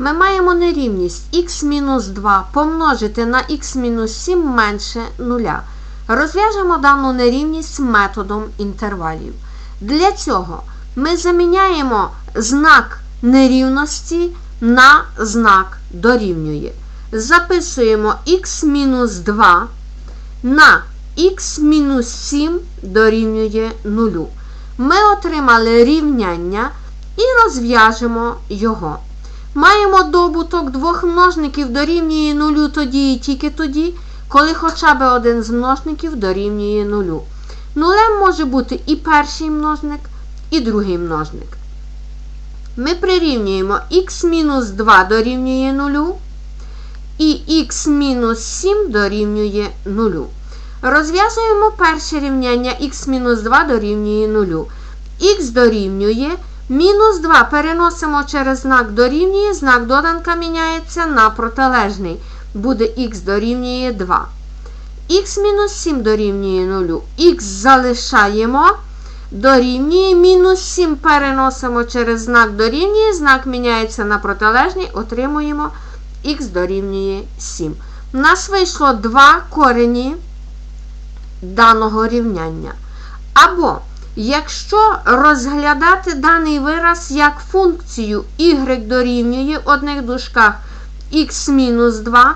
Ми маємо нерівність х-2 помножити на х-7 менше 0. Розв'яжемо дану нерівність методом інтервалів. Для цього ми заміняємо знак нерівності на знак дорівнює. Записуємо х-2 на х-7 дорівнює 0. Ми отримали рівняння і розв'яжемо його. Маємо добуток двох множників дорівнює 0 тоді і тільки тоді, коли хоча б один з множників дорівнює 0. Нулем може бути і перший множник, і другий множник. Ми прирівнюємо х-2 дорівнює 0 і х-7 дорівнює 0. Розв'язуємо перше рівняння х-2 дорівнює 0. Х дорівнює мінус 2 переносимо через знак дорівнює, знак доданка міняється на протилежний. Буде х дорівнює 2. Х-7 дорівнює 0. Х залишаємо. Дорівнює мінус 7 переносимо через знак дорівнює, знак міняється на протилежний, отримуємо х дорівнює 7. У нас вийшло два корені даного рівняння. Або, якщо розглядати даний вираз як функцію y дорівнює одних дужках х-2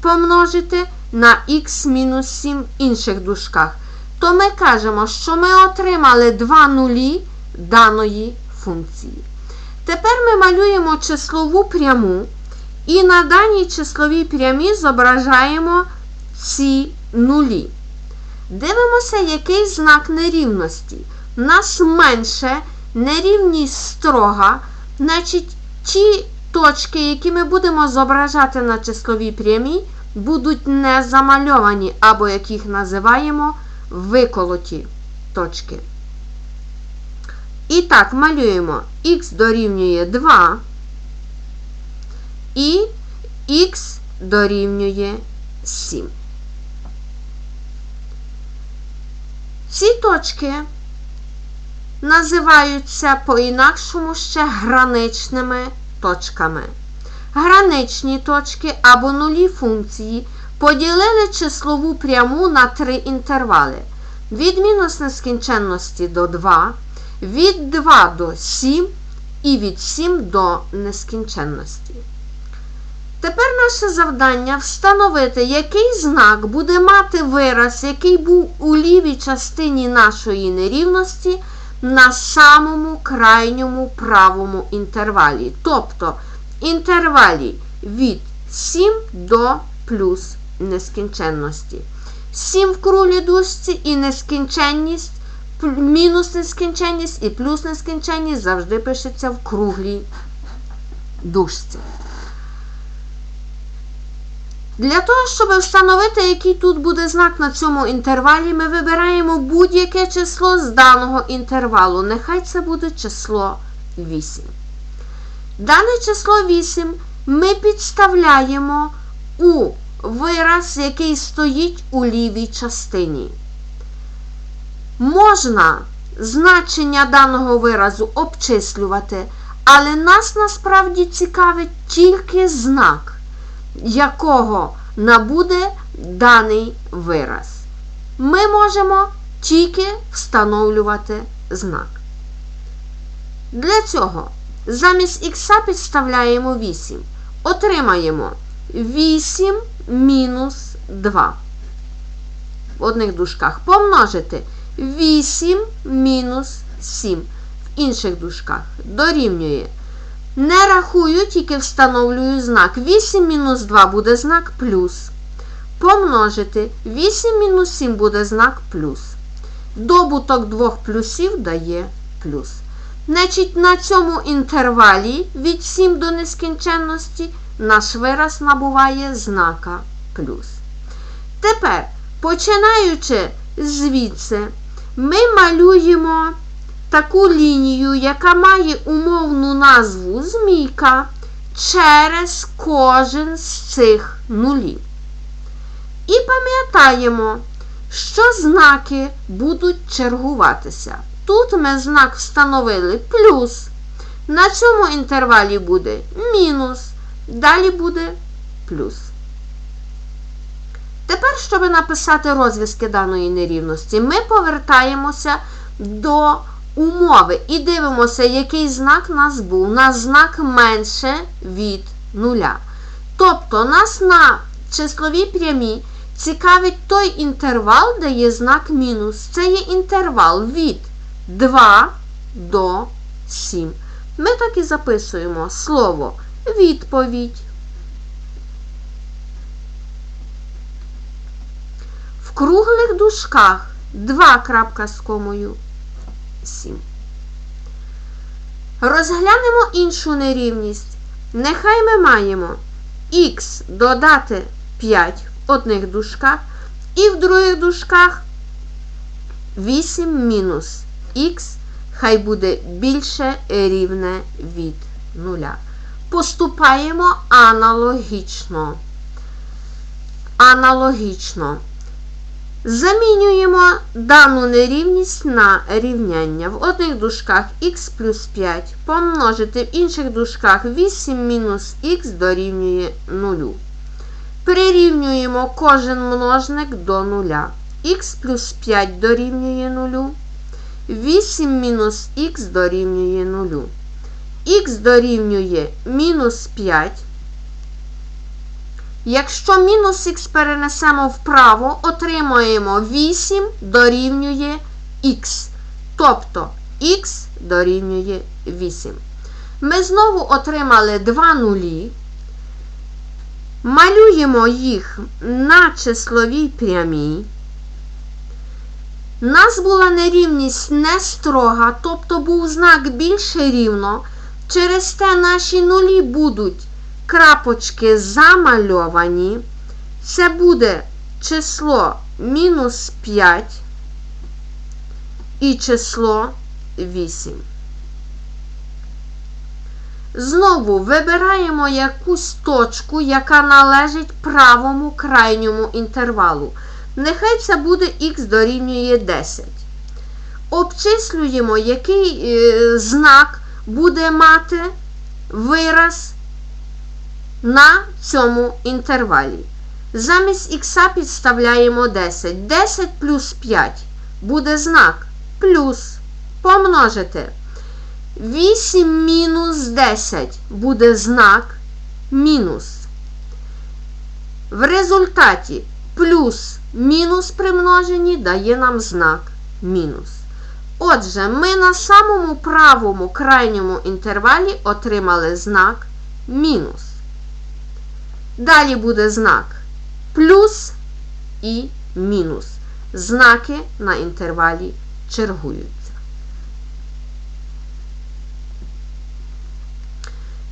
помножити на х-7 в інших дужках, то ми кажемо, що ми отримали два нулі даної функції. Тепер ми малюємо числову пряму і на даній числовій прямі зображаємо ці нулі. Дивимося, який знак нерівності. У нас менше нерівність строга, значить ті точки, які ми будемо зображати на числовій прямій, будуть не замальовані, або як їх називаємо виколоті точки. І так, малюємо х дорівнює 2 і х дорівнює 7. Ці точки називаються по-інакшому ще граничними точками. Граничні точки або нулі функції поділили числову пряму на три інтервали. Від мінус нескінченності до 2, від 2 до 7 і від 7 до нескінченності. Тепер наше завдання встановити, який знак буде мати вираз, який був у лівій частині нашої нерівності на самому крайньому правому інтервалі. Тобто інтервалі від 7 до плюс нескінченності. 7 в круглій дужці і нескінченність, мінус нескінченність і плюс нескінченність завжди пишеться в круглій дужці. Для того, щоб встановити, який тут буде знак на цьому інтервалі, ми вибираємо будь-яке число з даного інтервалу. Нехай це буде число 8. Дане число 8 ми підставляємо у вираз, який стоїть у лівій частині. Можна значення даного виразу обчислювати, але нас насправді цікавить тільки знак якого набуде даний вираз. Ми можемо тільки встановлювати знак. Для цього замість х підставляємо 8. Отримаємо 8 мінус 2. В одних дужках помножити 8 мінус 7. В інших дужках дорівнює не рахую, тільки встановлюю знак. 8 мінус 2 буде знак плюс. Помножити 8 мінус 7 буде знак плюс. Добуток двох плюсів дає плюс. Значить, на цьому інтервалі від 7 до нескінченності наш вираз набуває знака плюс. Тепер, починаючи звідси, ми малюємо таку лінію, яка має умовну назву змійка через кожен з цих нулів. І пам'ятаємо, що знаки будуть чергуватися. Тут ми знак встановили плюс. На цьому інтервалі буде мінус, далі буде плюс. Тепер, щоб написати розв'язки даної нерівності, ми повертаємося до умови і дивимося, який знак у нас був. У нас знак менше від нуля. Тобто нас на числовій прямій цікавить той інтервал, де є знак мінус. Це є інтервал від 2 до 7. Ми так і записуємо слово відповідь. В круглих дужках 2 крапка з комою 7. Розглянемо іншу нерівність. Нехай ми маємо х додати 5 в одних дужках і в других дужках 8 мінус х хай буде більше рівне від нуля. Поступаємо аналогічно. Аналогічно. Замінюємо дану нерівність на рівняння. В одних дужках х плюс 5 помножити в інших дужках 8 мінус х дорівнює 0. Прирівнюємо кожен множник до 0. х плюс 5 дорівнює 0. 8 мінус х дорівнює 0. х дорівнює мінус 5. Якщо мінус х перенесемо вправо, отримаємо 8 дорівнює х. Тобто х дорівнює 8. Ми знову отримали 2 нулі. Малюємо їх на числовій прямій. Нас була нерівність не строга, тобто був знак більше рівно. Через те наші нулі будуть крапочки замальовані. Це буде число мінус 5 і число 8. Знову вибираємо якусь точку, яка належить правому крайньому інтервалу. Нехай це буде х дорівнює 10. Обчислюємо, який е, знак буде мати вираз на цьому інтервалі. Замість х підставляємо 10. 10 плюс 5 буде знак плюс помножити. 8 мінус 10 буде знак мінус. В результаті плюс мінус примножені дає нам знак мінус. Отже, ми на самому правому крайньому інтервалі отримали знак мінус. Далі буде знак плюс і мінус. Знаки на інтервалі чергуються.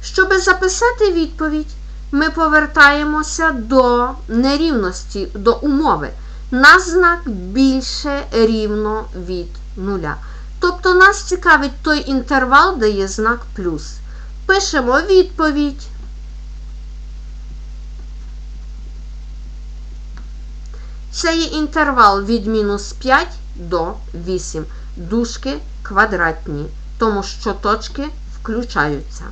Щоб записати відповідь, ми повертаємося до нерівності, до умови. Нас знак більше рівно від нуля. Тобто нас цікавить той інтервал, де є знак плюс. Пишемо відповідь. Це є інтервал від мінус 5 до 8. Дужки квадратні, тому що точки включаються.